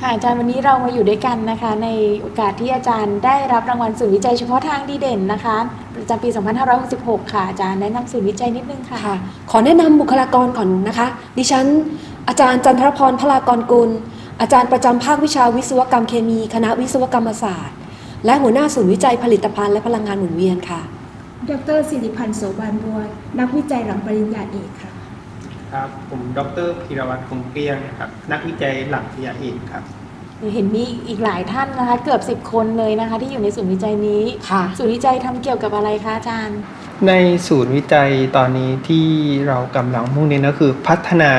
ค่ะอาจารย์วันนี้เรามาอยู่ด้วยกันนะคะ ในโอกาสที่อาจารย์ได้รับรางวัลศูนย์วิจัยเฉพาะทางดีเด่นนะคะประจำปี 2566 ค่ะ อาจารย์แนะนำศูนย์วิจัยนิดนึงค่ะค่ะ ขอแนะนำบุคลากรก่อนนะคะ ดิฉัน อาจารย์จันทรพรพลากรกุล อาจารย์ประจำภาควิชาวิศวกรรมเคมี คณะวิศวกรรมศาสตร์ และหัวหน้าศูนย์วิจัยผลิตภัณฑ์และพลังงานหมุนเวียนค่ะ ดรสิริพันธ์โสบานบัวนักวิจัยหลังปริญญาเอกค่ะ ครับผมดรพีรวัตรคงเกลี้ยงครับ นักวิจัยหลักปริญญาเอกครับ เห็นมีอีกหลายท่านนะคะ เกือบ 10 คนเลยนะคะ ที่อยู่ในศูนย์วิจัยนี้ค่ะ ศูนย์วิจัยทำเกี่ยวกับอะไรคะอาจารย์ ในศูนย์วิจัยตอนนี้ที่เรากำลังมุ่งเน้นก็คือพัฒนา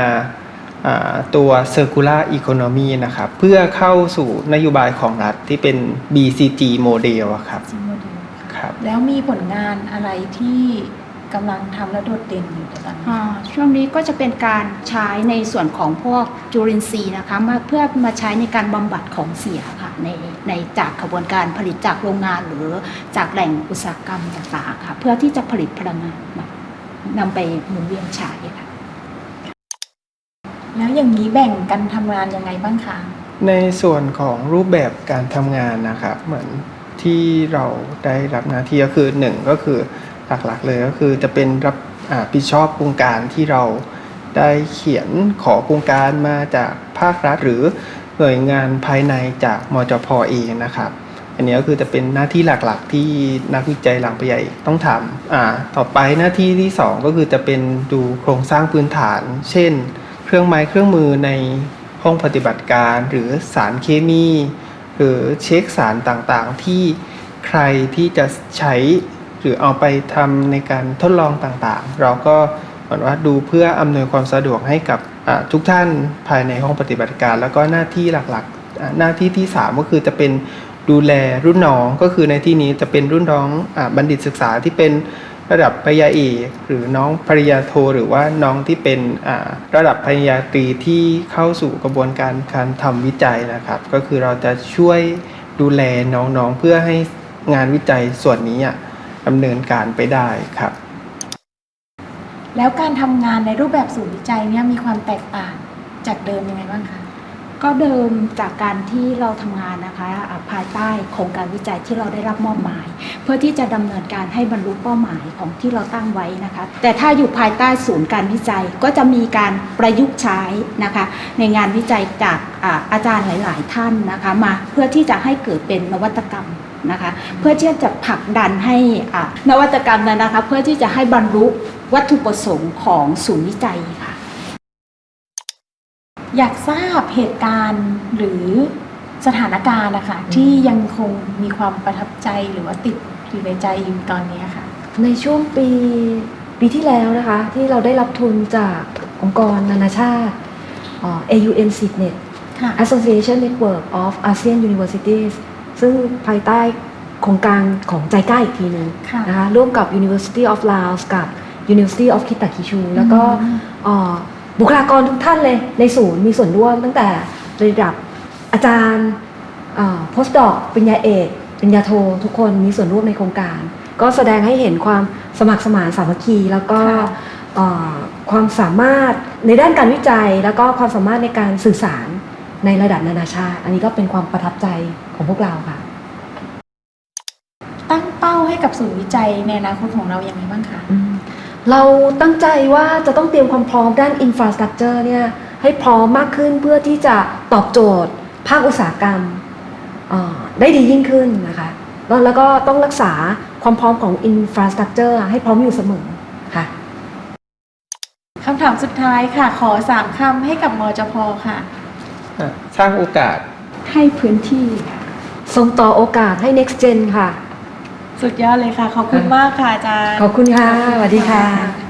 อ่าตัว Circular Economy นะครับ เพื่อเข้าสู่นโยบายของรัฐที่เป็น BCG โมเดลอะครับครับ แล้วมีผลงานอะไรที่ กำลังทำและโดดเด่นอยู่ในตอนนี้อ่าช่วงนี้ก็จะเป็นการใช้ในส่วนของพวกจุลินทรีย์นะคะมาเพื่อมาใช้ในการบำบัดของเสียค่ะในในจากกระบวนการผลิตจากโรงงานหรือจากแหล่งอุตสาหกรรมต่างๆค่ะเพื่อที่จะผลิตพลังงานมานำไปหมุนเวียนใช้ค่ะ แล้วอย่างนี้แบ่งกันทำงานยังไงบ้างคะ ในส่วนของรูปแบบการทำงานนะครับ เหมือนที่เราได้รับหน้าที่ก็คือหนึ่งก็คือ หลักๆ เลยก็คือจะเป็นรับผิดชอบโครงการที่เราได้เขียนขอโครงการมาจากภาครัฐหรือหน่วยงานภายในจากมจพเองนะครับ อันนี้ก็คือจะเป็นหน้าที่หลักๆ ที่นักวิจัยหลังปริญญาต้องทำอ่าต่อไปหน้าที่ที่สองก็คือจะเป็นดูโครงสร้างพื้นฐาน เช่น เครื่องไม้เครื่องมือในห้องปฏิบัติการหรือสารเคมี หรือเช็คสารต่างๆ ที่ใครที่จะใช้ หรือเอาไปทำในการทดลองต่างๆ เราก็เหมือนว่าดูเพื่ออำนวยความสะดวกให้กับทุกท่านภายในห้องปฏิบัติการ แล้วก็หน้าที่หลักๆ หน้าที่ที่ 3 ก็คือจะเป็นดูแลรุ่นน้องก็คือในที่นี้จะเป็นรุ่นน้องอบัณฑิตศึกษาที่เป็นระดับปริญญาเอกหรือน้องปริญญาโท หรือว่าน้องที่เป็นระดับปริญญาตรีที่เข้าสู่กระบวนการการทำวิจัยนะครับ ก็คือเราจะช่วยดูแลน้องๆเพื่อให้งานวิจัยส่วนนี้อะ ดำเนินการไปได้ครับ แล้วการทำงานในรูปแบบศูนย์วิจัยเนี่ยมีความแตกต่างจากเดิมยังไงบ้างคะ ก็เดิมจากการที่เราทำงานนะคะอ่าภายใต้โครงการวิจัยที่เราได้รับมอบหมาย เพื่อที่จะดำเนินการให้บรรลุเป้าหมายของที่เราตั้งไว้นะคะ แต่ถ้าอยู่ภายใต้ศูนย์การวิจัยก็จะมีการประยุกต์ใช้นะคะ ในงานวิจัยจากอาอาจารย์หลาย ๆ ท่านนะคะมาเพื่อที่จะให้เกิดเป็นนวัตกรรม นะคะ เพื่อที่จะผลักดันให้อ่านวัตกรรมนั้นนะคะ เพื่อที่จะให้บรรลุวัตถุประสงค์ของศูนย์วิจัยค่ะ อยากทราบเหตุการณ์หรือสถานการณ์นะคะที่ยังคงมีความประทับใจหรือว่าติดอยู่ในใจอยู่ตอนนี้ค่ะ ในช่วงปีปีที่แล้วนะคะ ที่เราได้รับทุนจากองค์กรนานาชาติเอ่อ AUN SIGNET ค่ะ Association Network of ASEAN Universities ซึ่งภายใต้โครงการของใจกล้าอีกทีหนึ่งค่ะนะคะร่วมกับ University of Laos กับ University of Kitakyushu แล้วก็อืมเอ่อบุคลากรทุกท่านเลยในศูนย์มีส่วนร่วมตั้งแต่ระดับอาจารย์โพสต์ดอกปริญญาเอกปริญญาโททุกคนมีส่วนร่วมในโครงการ ก็แสดงให้เห็นความสมัครสมานสามัคคี แล้วก็ค่ะเอ่อความสามารถในด้านการวิจัย แล้วก็ความสามารถในการสื่อสาร ในระดับนานาชาติ อันนี้ก็เป็นความประทับใจของพวกเราค่ะ ตั้งเป้าให้กับศูนย์วิจัยในอนาคตของเราอย่างไรบ้างคะอืมเราตั้งใจว่าจะต้องเตรียมความพร้อมด้านอินฟราสตรักเจอร์เนี่ยให้พร้อมมากขึ้นเพื่อที่จะตอบโจทย์ ภาคอุตสาหกรรมเอ่อได้ดียิ่งขึ้นนะคะแล้วแล้วก็ต้องรักษาความพร้อมของอินฟราสตรักเจอร์ให้พร้อมอยู่เสมอค่ะคำถามสุดท้ายค่ะ ขอสามคำให้กับมจพค่ะ สร้างโอกาสให้พื้นที่ค่ะส่งต่อโอกาสให้ next gen ค่ะ สุดยอดเลยค่ะ ขอบคุณมากค่ะอาจารย์ ขอบคุณค่ะขอบณสวัสดีค่ะะ